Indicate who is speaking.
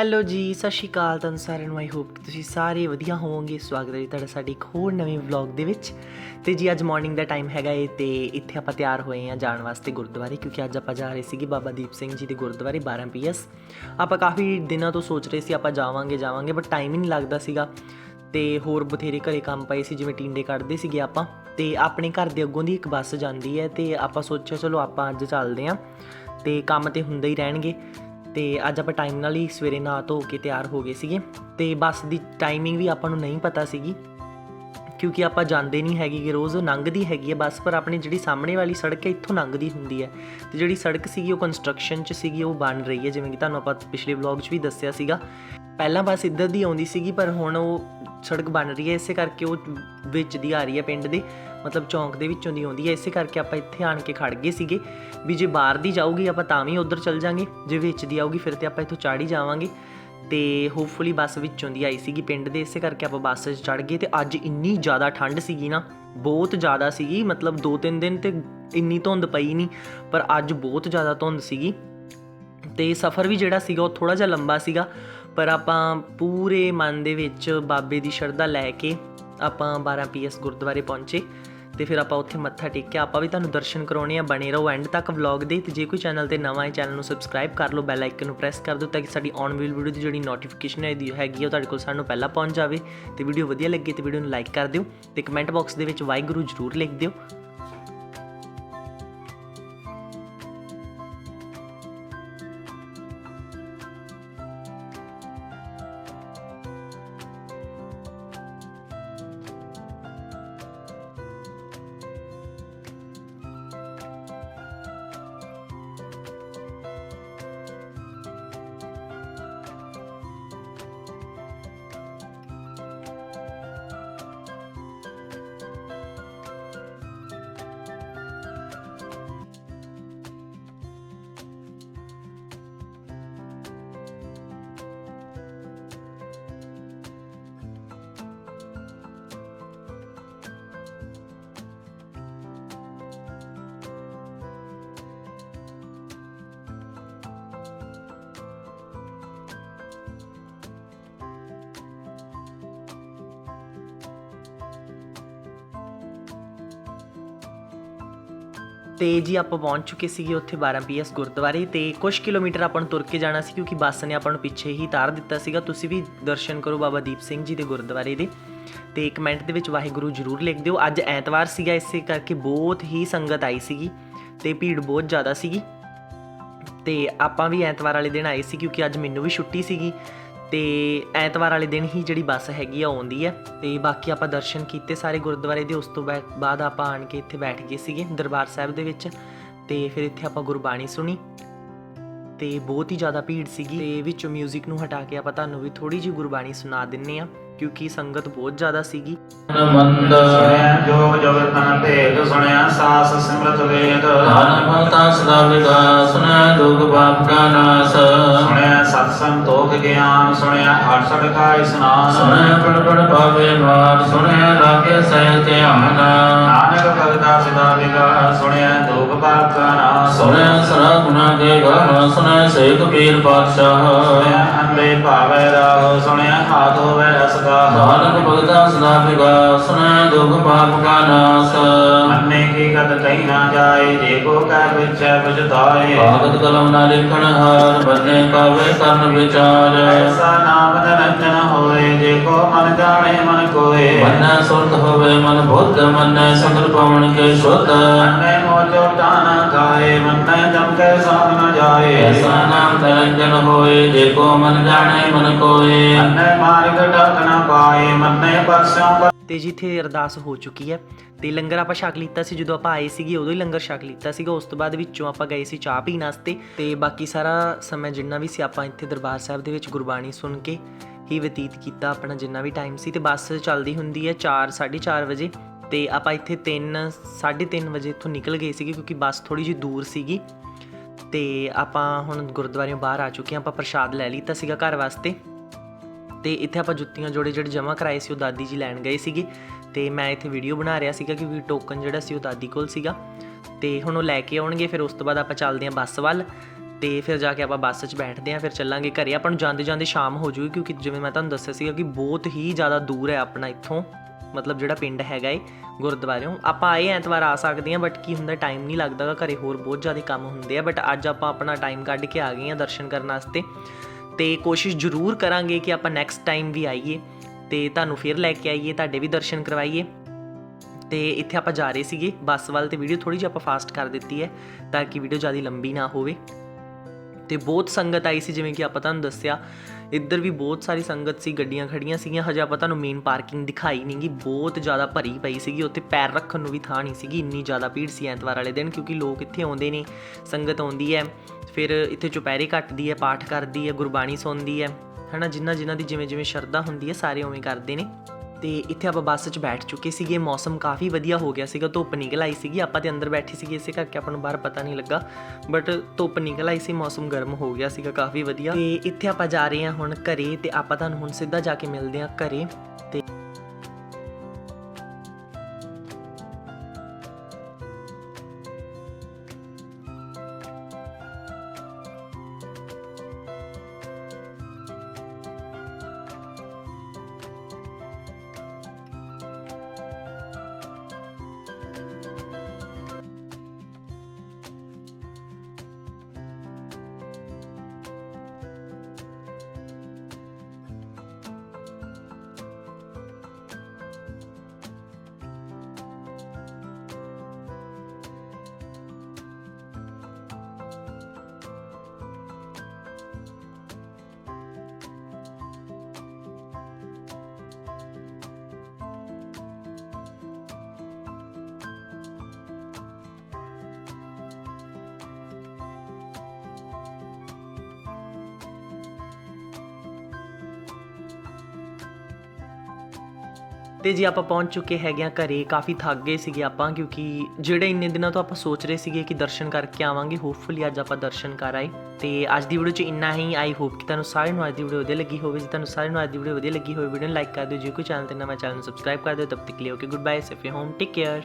Speaker 1: Hello ਜੀ, ਸਤਿ ਸ਼੍ਰੀ ਅਕਾਲ ਤੁਹਾਨੂੰ ਸਾਰਿਆਂ ਨੂੰ ਆਈ ਹੋਪ ਕਿ ਤੁਸੀਂ ਸਾਰੇ ਵਧੀਆ ਹੋਵੋਗੇ। ਸਵਾਗਤ ਹੈ ਜੀ ਤੁਹਾਡਾ ਸਾਡੇ ਇੱਕ ਹੋਰ ਨਵੇਂ ਵਲੌਗ ਦੇ ਵਿੱਚ। ਤੇ ਜੀ, ਅੱਜ ਮਾਰਨਿੰਗ ਦਾ ਟਾਈਮ ਹੈਗਾ ਏ ਤੇ ਇੱਥੇ ਆਪਾਂ ਤਿਆਰ ਹੋਏ ਆ ਜਾਣ ਵਾਸਤੇ ਗੁਰਦੁਆਰੇ, ਕਿਉਂਕਿ ਅੱਜ ਆਪਾਂ ਜਾ ਰਹੇ ਸੀਗੇ ਬਾਬਾ ਦੀਪ ਸਿੰਘ ਜੀ ਦੇ ਗੁਰਦੁਆਰੇ 12 ਪੀਐਸ। ਆਪਾਂ ਕਾਫੀ ਦਿਨਾਂ ਤੋਂ ਸੋਚ ਰਹੇ ਸੀ ਆਪਾਂ ਜਾਵਾਂਗੇ ਜਾਵਾਂਗੇ ਬਟ ਟਾਈਮ ਹੀ ਨਹੀਂ ਲੱਗਦਾ ਸੀਗਾ। ਤੇ ਹੋਰ ਬਥੇਰੇ ਘਰੇ ਕੰਮ ਪਏ ਸੀ, ਜਿਵੇਂ ਟੀਂਡੇ ਕੱਢਦੇ ਸੀਗੇ ਆਪਾਂ। ਤੇ ਆਪਣੇ ਘਰ ਦੇ ਅੱਗੋਂ ਦੀ ਇੱਕ ਬੱਸ ਜਾਂਦੀ ਹੈ ਤੇ ਆਪਾਂ ਸੋਚਿਆ, ਚਲੋ ਆਪਾਂ ਅੱਜ ਚੱਲਦੇ ਆਂ ਤੇ ਕੰਮ ਤੇ ਹੁੰਦੇ ਹੀ ਰਹਿਣਗੇ। ਤੇ ਅੱਜ ਆਪਾਂ ਟਾਈਮ ਨਾਲ ਹੀ ਸਵੇਰੇ ਨਹਾ ਧੋ ਕੇ ਤਿਆਰ ਹੋ ਗਏ ਸੀਗੇ ਤੇ ਬੱਸ ਦੀ ਟਾਈਮਿੰਗ ਵੀ ਆਪਾਂ ਨੂੰ ਨਹੀਂ ਪਤਾ ਸੀਗੀ, ਕਿਉਂਕਿ ਆਪਾਂ ਜਾਂਦੇ ਨਹੀਂ ਹੈਗੇ ਕਿ ਰੋਜ਼, ਲੰਘਦੀ ਹੈਗੀ ਹੈ ਬੱਸ, ਪਰ ਆਪਣੀ ਜਿਹੜੀ ਸਾਹਮਣੇ ਵਾਲੀ ਸੜਕ ਹੈ, ਇੱਥੋਂ ਲੰਘਦੀ ਹੁੰਦੀ ਹੈ। ਤੇ ਜਿਹੜੀ ਸੜਕ ਸੀਗੀ, ਉਹ ਕੰਸਟਰਕਸ਼ਨ 'ਚ ਸੀਗੀ, ਉਹ ਬਣ ਰਹੀ ਹੈ, ਜਿਵੇਂ ਕਿ ਤੁਹਾਨੂੰ ਆਪਾਂ ਪਿਛਲੇ ਵਲੌਗ 'ਚ ਵੀ ਦੱਸਿਆ ਸੀਗਾ। ਪਹਿਲਾਂ ਬੱਸ ਇੱਧਰ ਦੀ ਆਉਂਦੀ ਸੀਗੀ, ਪਰ ਹੁਣ ਉਹ ਸੜਕ ਬਣ ਰਹੀ ਹੈ, ਇਸੇ ਕਰਕੇ ਉਹ ਵਿੱਚ ਦੀ ਆ ਰਹੀ ਹੈ ਪਿੰਡ ਦੇ। ਮਤਲਬ ਚੌਂਕ ਦੇ ਵਿੱਚੋਂ ਦੀ ਆਉਂਦੀ ਹੈ, ਇਸੇ ਕਰਕੇ ਆਪਾਂ ਇੱਥੇ ਆਣ ਕੇ ਖੜ ਗਏ ਸੀਗੇ। ਵੀ ਜੇ ਬਾਹਰ ਦੀ ਜਾਊਗੀ, ਆਪਾਂ ਤਾਂ ਵੀ ਉਧਰ ਚੱਲ ਜਾਾਂਗੇ। ਜੇ ਵਿੱਚ ਦੀ ਆਊਗੀ, ਫਿਰ ਤੇ ਆਪਾਂ ਇੱਥੋਂ ਚੜ੍ਹ ਹੀ ਜਾਵਾਂਗੇ। ਤੇ ਹੋਪਫੁਲੀ ਬੱਸ ਵਿੱਚੋਂ ਦੀ ਆਈ ਸੀਗੀ ਪਿੰਡ ਦੇ, ਇਸੇ ਕਰਕੇ ਆਪਾਂ ਬੱਸ 'ਚ ਚੜ੍ਹ ਗਏ। ਤੇ ਅੱਜ ਇੰਨੀ ਜ਼ਿਆਦਾ ਠੰਡ ਸੀਗੀ ਨਾ, ਬਹੁਤ ਜ਼ਿਆਦਾ ਸੀਗੀ। ਮਤਲਬ 2-3 ਦਿਨ ਤੇ ਇੰਨੀ ਧੁੰਦ ਪਈ ਨਹੀਂ ਪਰ ਅੱਜ ਬਹੁਤ ਜ਼ਿਆਦਾ ਧੁੰਦ ਸੀਗੀ। ਤੇ ਸਫ਼ਰ ਵੀ ਜਿਹੜਾ ਸੀਗਾ, ਉਹ ਥੋੜਾ ਜਿਹਾ ਲੰਬਾ ਸੀਗਾ। ਪਰ ਆਪਾਂ ਪੂਰੇ ਮਨ ਦੇ ਵਿੱਚ ਬਾਬੇ ਦੀ ਸ਼ਰਧਾ ਲੈ ਕੇ ਆਪਾਂ 12 ਪੀਐਸ ਗੁਰਦੁਆਰੇ ਪਹੁੰਚੇ। ਤੇ ਫਿਰ ਆਪਾਂ ਉੱਥੇ ਮੱਥਾ ਟੇਕਿਆ। ਆਪਾਂ ਵੀ ਤੁਹਾਨੂੰ ਦਰਸ਼ਨ ਕਰਾਉਣੇ ਆ, ਬਣੇ ਰਹੋ। ਐਂਡ ਤੱਕ ਵਲੌਗ ਦੇ ਤੇ ਜੇ ਕੋਈ ਚੈਨਲ ਤੇ ਨਵਾਂ ਹੈ ਚੈਨਲ ਨੂੰ ਸਬਸਕ੍ਰਾਈਬ ਕਰ ਲਓ ਬੈਲ ਆਈਕਨ ਨੂੰ ਪ੍ਰੈਸ ਕਰ ਦਿਓ ਤਾਂ ਕਿ ਸਾਡੀ ਆਉਣ ਵਾਲੀ ਵੀਡੀਓ ਦੀ ਜਿਹੜੀ ਨੋਟੀਫਿਕੇਸ਼ਨ ਹੈ ਦੀ ਹੈਗੀ ਉਹ ਤੁਹਾਡੇ ਕੋਲ ਸਾਨੂੰ ਪਹਿਲਾਂ ਪਹੁੰਚ ਜਾਵੇ। ਤੇ ਵੀਡੀਓ ਵਧੀਆ ਲੱਗੇ ਤੇ ਵੀਡੀਓ ਨੂੰ ਲਾਈਕ ਕਰ ਦਿਓ ਤੇ ਕਮੈਂਟ ਬਾਕਸ ਦੇ ਵਿੱਚ ਵਾਹਿਗੁਰੂ ਜ਼ਰੂਰ ਲਿਖ ਦਿਓ। ਤੇ ਜੀ ਆਪਾਂ ਪਹੁੰਚ ਚੁੱਕੇ ਸੀਗੇ ਉੱਥੇ 12 ਪੀਐਸ ਗੁਰਦੁਆਰੇ ਤੇ ਕੁਝ ਕਿਲੋਮੀਟਰ ਆਪਾਂ ਨੂੰ ਤੁਰ ਕੇ ਜਾਣਾ ਸੀ ਕਿਉਂਕਿ ਬੱਸ ਨੇ ਆਪਾਂ ਨੂੰ ਪਿੱਛੇ ਹੀ ਤਾਰ ਦਿੱਤਾ ਸੀਗਾ। ਤੁਸੀਂ ਵੀ ਦਰਸ਼ਨ ਕਰੋ ਬਾਬਾ ਦੀਪ ਸਿੰਘ ਜੀ ਦੇ ਗੁਰਦੁਆਰੇ ਦੇ। ਤੇ ਕਮੈਂਟ ਦੇ ਵਿੱਚ ਵਾਹਿਗੁਰੂ ਜ਼ਰੂਰ ਲਿਖ ਦਿਓ। ਅੱਜ ਐਤਵਾਰ ਸੀਗਾ, ਇਸੇ ਕਰਕੇ ਬਹੁਤ ਹੀ ਸੰਗਤ ਆਈ ਸੀਗੀ ਤੇ ਭੀੜ ਬਹੁਤ ਜ਼ਿਆਦਾ ਸੀਗੀ। ਤੇ ਆਪਾਂ ਵੀ ਐਤਵਾਰ ਵਾਲੇ ਦਿਨ ਆਏ ਸੀ ਕਿਉਂਕਿ ਅੱਜ ਮੈਨੂੰ ਵੀ ਛੁੱਟੀ ਸੀਗੀ। ਤੇ ਐਤਵਾਰ ਵਾਲੇ ਦਿਨ ਹੀ ਜਿਹੜੀ ਬੱਸ ਹੈਗੀ ਆ ਆਉਂਦੀ ਹੈ ਤੇ ਬਾਕੀ ਆਪਾਂ ਦਰਸ਼ਨ ਕੀਤੇ ਸਾਰੇ ਗੁਰਦੁਆਰੇ ਦੇ, ਉਸ ਤੋਂ ਬਾ- ਬਾਅਦ ਆਪਾਂ ਆਣ ਕੇ ਇੱਥੇ ਬੈਠ ਗਏ ਸੀਗੇ ਦਰਬਾਰ ਸਾਹਿਬ ਦੇ ਵਿੱਚ। ਤੇ ਫਿਰ ਇੱਥੇ ਆਪਾਂ ਗੁਰਬਾਣੀ ਸੁਣੀ। ਤੇ ਬਹੁਤ ਹੀ ਜ਼ਿਆਦਾ ਭੀੜ ਸੀਗੀ। ਤੇ ਵਿੱਚੋਂ 뮤직 ਨੂੰ ਹਟਾ ਕੇ ਆਪਾਂ ਤੁਹਾਨੂੰ ਵੀ ਥੋੜੀ ਜਿਹੀ ਗੁਰਬਾਣੀ ਸੁਣਾ ਦਿੰਨੇ ਆ। ਕਿਉਂਕਿ ਸੰਗਤ ਬਹੁਤ ਜ਼ਿਆਦਾ ਸੀਗੀ।
Speaker 2: ਮੰਦ
Speaker 3: ਸੁਣਿਆ ਜੋਗ ਜਗਤਨ ਭੇਦ ਸੁਣਿਆ ਸਾਸ ਸਿਮਰਤ ਵੇਦ।
Speaker 2: ਧਨ ਭਗਤਾ ਸਦਾ ਵਿਗਾਸ ਸੁਨੈ ਦੁਖ ਪਾਪ ਕਾ ਨਾਸ।
Speaker 3: ਸੁਣਿਆ ਸਤ ਸੰਤੋਖ ਗਿਆਨ ਸੁਣਿਆ 68 ਕਾ ਇਸਨਾਨ
Speaker 2: ਸੁਨੈ ਪੜ ਪੜ ਪਾਵੇ ਮਾਰ ਸੁਨੈ ਲਾਗੇ ਸਹਿ ਧਿਆਨ।
Speaker 3: ਨਾਨਕ ਭਗਤਾ ਸਦਾ ਵਿਗਾਸ ਸੁਣਿਆ ਦੁਖ ਪਾਪ ਕਾ ਨਾਸ।
Speaker 2: ਸੁਨੈ ਸਰਾ ਗੁਨਾ ਕੇ ਗਾਹ ਸੁਨੈ ਸੇਖ ਪੀਰ ਪਾਤਸ਼ਾਹ।
Speaker 3: ਸੁਣਿਆ ਅੰਦੇ ਭਾਵੇ ਰਾਹ ਸੁਣਿਆ ਹਾਥ ਹੋਵੇ ਰਸਗਾ
Speaker 2: ਨਾਨਕ ਭਗਤਾ ਸਦਾ ਵਿਗਾਸ ਸੁਨੈ ਦੁਖ ਪਾਪ ਕਾ ਨਾਸ।
Speaker 3: ਮੰਨੇ ਕੀ ਕਦ ਕਹੀ ਨਾ ਜਾਏ ਜੇ ਕੋ ਕਹਿ ਵਿਚੈ ਬੁਝਤਾਏ
Speaker 2: ਕਾਗਦ ਕਲਮ ਨਾ ਲਿਖਣ ਹਾਰ ਬੰਨੇ ਕਾਵੇ ਕਰਨ ਵਿਚਾਰ।
Speaker 3: ਐਸਾ ਨਾਮ ਨਿਰੰਜਨ ਹੋਏ ਜੇ ਕੋ ਮਨ ਜਾਣੇ ਮਨ ਕੋਏ।
Speaker 2: ਮੰਨੈ ਸੁਰਤ ਹੋਵੇ ਮਨ ਬੁੱਧ ਮੰਨੈ ਸੰਗਲ ਪਵਨ ਕੇ ਸ਼ੁੱਧ
Speaker 3: ਮੰਨੇ ਮੋਜੋ ਤਾਨਾ ਖਾਏ ਮੰਨੇ ਜਮ ਕੇ ਸਾਧ ਨ ਜਾਏ।
Speaker 2: ਐਸਾ ਨਾਮ ਨਿਰੰਜਨ ਹੋਏ ਜੇ ਕੋ ਮਨ ਜਾਣੇ ਮਨ ਕੋਏ।
Speaker 3: ਮੰਨੇ ਮਾਰਗ ਡਕ ਨ ਪਾਏ ਮੰਨੇ ਬਖਸ਼ੋਂ
Speaker 1: ਤੇ ਜਿੱਥੇ ਅਰਦਾਸ ਹੋ ਚੁੱਕੀ ਹੈ। ਤੇ ਲੰਗਰ ਆਪਾਂ ਛਕ ਲਿੱਤਾ ਸੀ ਜਦੋਂ ਆਪਾਂ ਆਏ ਸੀਗੇ ਉਦੋਂ ਹੀ ਲੰਗਰ ਛਕ ਲਿੱਤਾ ਸੀਗਾ। ਉਸ ਤੋਂ ਬਾਅਦ ਵਿੱਚੋਂ ਆਪਾਂ ਗਏ ਸੀ ਚਾਹ ਪੀਣ ਵਾਸਤੇ। ਤੇ ਬਾਕੀ ਸਾਰਾ ਸਮਾਂ ਜਿੰਨਾ ਵੀ ਸੀ ਆਪਾਂ ਇੱਥੇ ਦਰਬਾਰ ਸਾਹਿਬ ਦੇ ਵਿੱਚ ਗੁਰਬਾਣੀ ਸੁਣ ਕੇ ਹੀ ਬਤੀਤ ਕੀਤਾ ਆਪਣਾ ਜਿੰਨਾ ਵੀ ਟਾਈਮ ਸੀ। ਤੇ ਬੱਸ ਚੱਲਦੀ ਹੁੰਦੀ ਹੈ 4 4:30 ਵਜੇ। ਤੇ ਆਪਾਂ ਇੱਥੇ 3 3:30 ਵਜੇ ਇੱਥੋਂ ਨਿਕਲ ਗਏ ਸੀਗੇ ਕਿਉਂਕਿ ਬੱਸ ਥੋੜੀ ਜਿਹੀ ਦੂਰ ਸੀਗੀ। ਤੇ ਆਪਾਂ ਹੁਣ ਗੁਰਦੁਆਰਿਓਂ ਬਾਹਰ ਆ ਚੁੱਕੇ ਹਾਂ, ਆਪਾਂ ਪ੍ਰਸ਼ਾਦ ਲੈ ਲਿੱਤਾ ਸੀਗਾ ਘਰ ਵਾਸਤੇ। ਤੇ ਇੱਥੇ ਆਪਾਂ ਜੁੱਤੀਆਂ ਜੋੜੇ ਜਿਹੜੇ ਜਮ੍ਹਾਂ ਕਰਾਏ ਸੀ ਉਹ ਦਾਦੀ ਜੀ ਲੈਣ ਗਏ ਸੀਗੇ। ਤੇ ਮੈਂ ਇੱਥੇ ਵੀਡੀਓ ਬਣਾ ਰਿਹਾ ਸੀਗਾ ਕਿਉਂਕਿ ਟੋਕਨ ਜਿਹੜਾ ਸੀ ਉਹ ਦਾਦੀ ਕੋਲ ਸੀਗਾ। ਤੇ ਹੁਣ ਉਹ ਲੈ ਕੇ ਆਉਣਗੇ, ਫਿਰ ਉਸ ਤੋਂ ਬਾਅਦ ਆਪਾਂ ਚੱਲਦੇ ਹਾਂ ਬੱਸ ਵੱਲ। ਤੇ ਫਿਰ ਜਾ ਕੇ ਆਪਾਂ ਬੱਸ 'ਚ ਬੈਠਦੇ ਆਂ ਫਿਰ ਚੱਲਾਂਗੇ ਘਰੇ। ਆਪਾਂ ਨੂੰ ਜਾਂਦੇ ਜਾਂਦੇ ਸ਼ਾਮ ਹੋ ਜੂਗੀ ਕਿਉਂਕਿ ਜਿਵੇਂ ਮੈਂ ਤੁਹਾਨੂੰ ਦੱਸਿਆ ਸੀਗਾ ਕਿ ਬਹੁਤ ਹੀ ਜ਼ਿਆਦਾ ਦੂਰ ਹੈ ਆਪਣਾ ਇੱਥੋਂ। ਮਤਲਬ ਜਿਹੜਾ ਪਿੰਡ ਹੈਗਾ ਏ ਗੁਰਦੁਆਰਿਓਂ। ਆਪਾਂ ਆਏ ਐਤਵਾਰ ਆ ਸਕਦੇ ਆਂ ਬਟ ਕੀ ਹੁੰਦਾ ਟਾਈਮ ਨਹੀਂ ਲੱਗਦਾਗਾ ਘਰੇ ਹੋਰ ਬਹੁਤ ਜ਼ਿਆਦਾ ਕੰਮ ਹੁੰਦੇ ਆ ਬਟ ਅੱਜ ਆਪਾਂ ਆਪਣਾ ਟਾਈਮ ਕੱਢ ਕੇ ਆ ਗਏ ਆਂ ਦਰਸ਼ਨ ਕਰਨ ਵਾਸਤੇ। ਤੇ ਕੋਸ਼ਿਸ਼ ਜ਼ਰੂਰ ਕਰਾਂਗੇ ਕਿ ਆਪਾਂ ਨੈਕਸਟ ਟਾਈਮ ਵੀ ਆਈਏ ਤੇ ਤੁਹਾਨੂੰ ਫਿਰ ਲੈ ਕੇ ਆਈਏ, ਤੁਹਾਡੇ ਵੀ ਦਰਸ਼ਨ ਕਰਵਾਈਏ। ਤੇ ਇੱਥੇ ਆਪਾਂ ਜਾ ਰਹੇ ਸੀਗੇ, ਬੱਸ ਵੱਲ ਤੇ ਵੀਡੀਓ ਥੋੜੀ ਜਿਹੀ ਆਪਾਂ ਫਾਸਟ ਕਰ ਦਿੱਤੀ ਹੈ, ਤਾਂ ਕਿ ਵੀਡੀਓ ਜ਼ਿਆਦਾ ਲੰਬੀ ਨਾ ਹੋਵੇ। ਤੇ ਬਹੁਤ ਸੰਗਤ ਆਈ ਸੀ, ਜਿਵੇਂ ਕਿ ਆਪਾਂ ਤੁਹਾਨੂੰ ਦੱਸਿਆ ਇੱਧਰ ਵੀ ਬਹੁਤ ਸਾਰੀ ਸੰਗਤ ਸੀ, ਗੱਡੀਆਂ ਖੜੀਆਂ ਸੀਗੀਆਂ, ਹਜੇ ਆਪਾਂ ਤੁਹਾਨੂੰ ਮੇਨ ਪਾਰਕਿੰਗ ਦਿਖਾਈ ਨਹੀਂਗੀ ਬਹੁਤ ਜ਼ਿਆਦਾ ਭਰੀ ਪਈ ਸੀਗੀ, ਉੱਥੇ ਪੈਰ ਰੱਖਣ ਨੂੰ ਵੀ ਥਾਂ ਨਹੀਂ ਸੀਗੀ, ਇੰਨੀ ਜ਼ਿਆਦਾ ਭੀੜ ਸੀ ਐਤਵਾਰ ਵਾਲੇ ਦਿਨ, ਕਿਉਂਕਿ ਲੋਕ ਇੱਥੇ ਆਉਂਦੇ ਨੇ, ਸੰਗਤ ਆਉਂਦੀ ਹੈ ਫਿਰ ਇੱਥੇ ਚੁਪਹਿਰੇ ਕੱਟਦੀ ਹੈ ਪਾਠ ਕਰਦੀ ਹੈ ਗੁਰਬਾਣੀ ਸੁਣਦੀ ਹੈ ਹਨਾ ਜਿਨ੍ਹਾਂ ਜਿਨ੍ਹਾਂ ਦੀ ਜਿਵੇਂ ਜਿਵੇਂ ਸ਼ਰਧਾ ਹੁੰਦੀ ਹੈ ਸਾਰੇ ਉਵੇਂ ਕਰਦੇ ਨੇ। ਤੇ ਇੱਥੇ ਆਪਾਂ ਬੱਸ 'ਚ ਬੈਠ ਚੁੱਕੇ ਸੀਗੇ। ਮੌਸਮ ਕਾਫੀ ਵਧੀਆ ਹੋ ਗਿਆ ਸੀਗਾ। ਧੁੱਪ ਨਿਕਲ ਆਈ ਸੀਗੀ। ਆਪਾਂ ਤੇ ਅੰਦਰ ਬੈਠੇ ਸੀਗੇ, ਇਸੇ ਕਰਕੇ ਆਪਾਂ ਨੂੰ ਬਾਹਰ ਪਤਾ ਨਹੀਂ ਲੱਗਾ। ਬਟ ਧੁੱਪ ਨਿਕਲ ਆਈ ਸੀ, ਮੌਸਮ ਗਰਮ ਹੋ ਗਿਆ ਸੀਗਾ ਕਾਫੀ ਵਧੀਆ। ਤੇ ਇੱਥੇ ਆਪਾਂ ਜਾ ਰਹੇ ਹਾਂ ਹੁਣ ਘਰੇ ਤੇ ਆਪਾਂ ਤੁਹਾਨੂੰ ਹੁਣ ਸਿੱਧਾ ਜਾ ਕੇ ਮਿਲਦੇ ਹਾਂ ਘਰੇ। ਤੇ ਤੇ ਜੀ ਆਪਾਂ ਪਹੁੰਚ ਚੁੱਕੇ ਹੈਗੇ ਆ ਘਰੇ, ਕਾਫੀ ਥੱਕ ਗਏ ਸੀਗੇ ਆਪਾਂ, ਕਿਉਂਕਿ ਜਿਹੜੇ ਇੰਨੇ ਦਿਨਾਂ ਤੋਂ ਆਪਾਂ ਸੋਚ ਰਹੇ ਸੀਗੇ ਕਿ ਦਰਸ਼ਨ ਕਰਕੇ ਆਵਾਂਗੇ ਹੋਪਫੁਲੀ ਅੱਜ ਆਪਾਂ ਦਰਸ਼ਨ ਕਰ ਆਏ। ਤੇ ਅੱਜ ਦੀ ਵੀਡੀਓ 'ਚ ਇੰਨਾ ਹੀ ਆਈ ਹੋਪ ਕਿ ਤੁਹਾਨੂੰ ਸਾਰਿਆਂ ਨੂੰ ਅੱਜ ਦੀ ਵੀਡੀਓ ਵਧੀਆ ਲੱਗੀ ਹੋਵੇ। ਜੇ ਤੁਹਾਨੂੰ ਸਾਰਿਆਂ ਨੂੰ ਅੱਜ ਦੀ ਵੀਡੀਓ ਵਧੀਆ ਲੱਗੀ ਹੋਵੇ ਵੀਡੀਓ ਨੂੰ ਲਾਈਕ ਕਰ ਦਿਓ। ਜੇ ਕੋਈ ਚੈਨਲ ਤੇ ਨਵਾਂ ਚੈਨਲ ਨੂੰ ਸਬਸਕ੍ਰਾਈਬ ਕਰ ਦਿਓ, ਤਬ ਤੱਕ ਲਈ okay good bye safe home take care